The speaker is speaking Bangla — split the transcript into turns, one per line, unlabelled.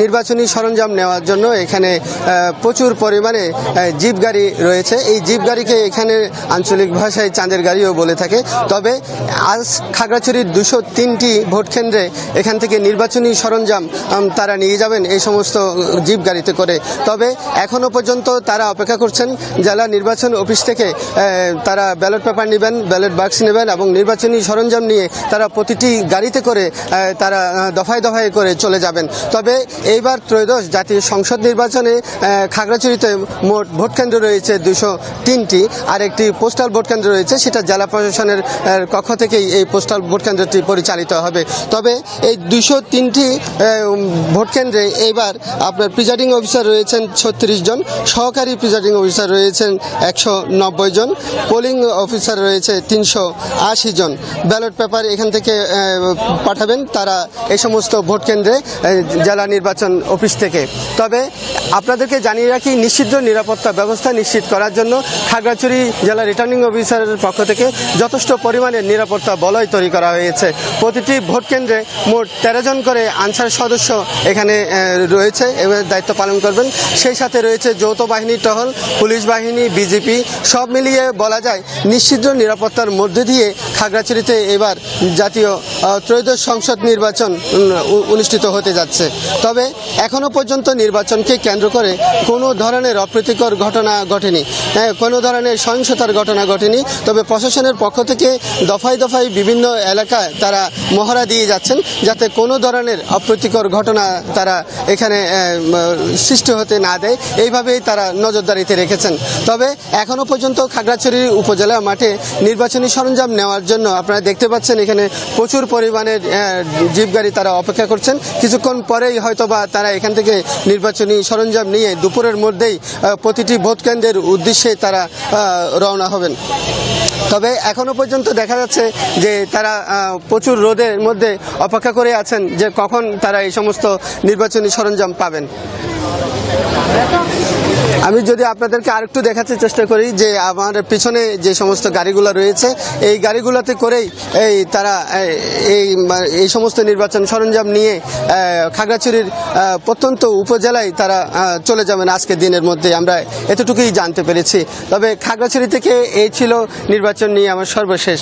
নির্বাচনী সরঞ্জাম নেওয়ার জন্য এখানে প্রচুর পরিমাণে জিপ গাড়ি রয়েছে। এই জিপ গাড়িকে এখানে আঞ্চলিক ভাষায় চাঁদের গাড়িও বলে থাকে। তবে আজ খাগড়াছড়ির দুশো তিনটি ভোট কেন্দ্রে এখান থেকে নির্বাচনী সরঞ্জাম তারা নিয়ে যাবেন এই সমস্ত জিপ গাড়িতে করে। তবে এখনও পর্যন্ত তারা অপেক্ষা করছেন, জেলা নির্বাচন অফিস থেকে তারা ব্যালট পেপার নেবেন, ব্যালট বাক্স নেবেন এবং নির্বাচনী সরঞ্জাম নিয়ে তারা প্রতিটি গাড়িতে করে তারা দফায় দফায় করে চলে যাবেন। তবে এইবার ত্রয়োদশ জাতীয় সংসদ নির্বাচনে খাগড়াছড়িতে মোট ভোটকেন্দ্র রয়েছে দুশো তিনটি। আর একটি পোস্টাল ভোটকেন্দ্র রয়েছে সেটা জেলা প্রশাসনের কক্ষ থেকেই এই পোস্টাল ভোট কেন্দ্রটি পরিচালিত হবে। তবে এই দুশো তিনটি ভোটকেন্দ্রে এইবার আপনার প্রিজাইডিং অফিসার রয়েছেন ছত্রিশ জন সহকারী প্রিজাইডিং অফিসার রয়েছেন একশো নব্বই জন পোলিং অফিসার রয়েছে তিনশো আশি জন। ব্যালট পেপার এখান থেকে পাঠাবেন তারা এই সমস্ত ভোট কেন্দ্রে আহ, জেলা নির্বাচন অফিস থেকে। তবে আপনাদেরকে জানিয়ে রাখি নিষিদ্ধ নিরাপত্তা ব্যবস্থা নিশ্চিত করার জন্য খাগড়াছড়ি জেলা রিটার্নিং অফিসারের পক্ষ থেকে যথেষ্ট পরিমাণে নিরাপত্তা বলয় তৈরি করা হয়েছে। প্রতিটি ভোট কেন্দ্রে মোট তেরো জন করে আনসার সদস্য এখানে রয়েছে এবং দায়িত্ব পালন করবেন। সেই সাথে রয়েছে যৌথ বাহিনী, টহল, পুলিশ বাহিনী, বিজেপি, সব মিলিয়ে বলা যায় নিশ্চিত নিরাপত্তার মধ্যে দিয়ে খাগড়াছড়িতে এবার জাতীয় ত্রয়োদশ সংসদ নির্বাচন অনুষ্ঠিত হতে যাচ্ছে। তবে এখনও পর্যন্ত নির্বাচনকে কেন্দ্র করে কোনো ধরনের অপ্রীতিকর ঘটনা ঘটেনি। হ্যাঁ, কোনো ধরনের সহিংসতার ঘটনা ঘটেনি। তবে প্রশাসনের পক্ষ থেকে দফায় দফায় বিভিন্ন এলাকায় তারা মহড়া দিয়ে যাচ্ছেন যাতে কোনো ধরনের অপ্রীতিকর ঘটনা তারা এখানে সৃষ্টি হতে না দেয়। এইভাবেই তারা নজরদারিতে রেখেছেন। তবে এখনও পর্যন্ত খাগড়াছড়ি উপজেলা মাঠে নির্বাচনী সরঞ্জাম নেওয়ার জন্য আপনারা দেখতে পাচ্ছেন এখানে প্রচুর পরিমাণের আহ, জিপ গাড়ি তারা অপেক্ষা করছেন। কিছুক্ষণ পরেই হয়তোবা তারা এখান থেকে নির্বাচনী সরঞ্জাম নিয়ে দুপুরের মধ্যেই প্রতিটি ভোট কেন্দ্রের উদ্দেশ্যে তারা রওনা হবেন। তবে এখনও পর্যন্ত দেখা যাচ্ছে যে তারা প্রচুর রোদের মধ্যে অপেক্ষা করে আছেন যে কখন তারা এই সমস্ত নির্বাচনী সরঞ্জাম পাবেন। আমি যদি আপনাদেরকে আরেকটু দেখাতে চেষ্টা করি যে আমার পিছনে যে সমস্ত গাড়িগুলো রয়েছে, এই গাড়িগুলোতে করেই এই তারা, এই- এই সমস্ত নির্বাচন সরঞ্জাম নিয়ে খাগড়াছড়ির প্রত্যন্ত উপজেলায় তারা চলে যাবেন আজকের দিনের মধ্যে। আমরা এতটুকুই জানতে পেরেছি। তবে খাগড়াছড়ি থেকে এই ছিল নির্বাচন নিয়ে আমার সর্বশেষ।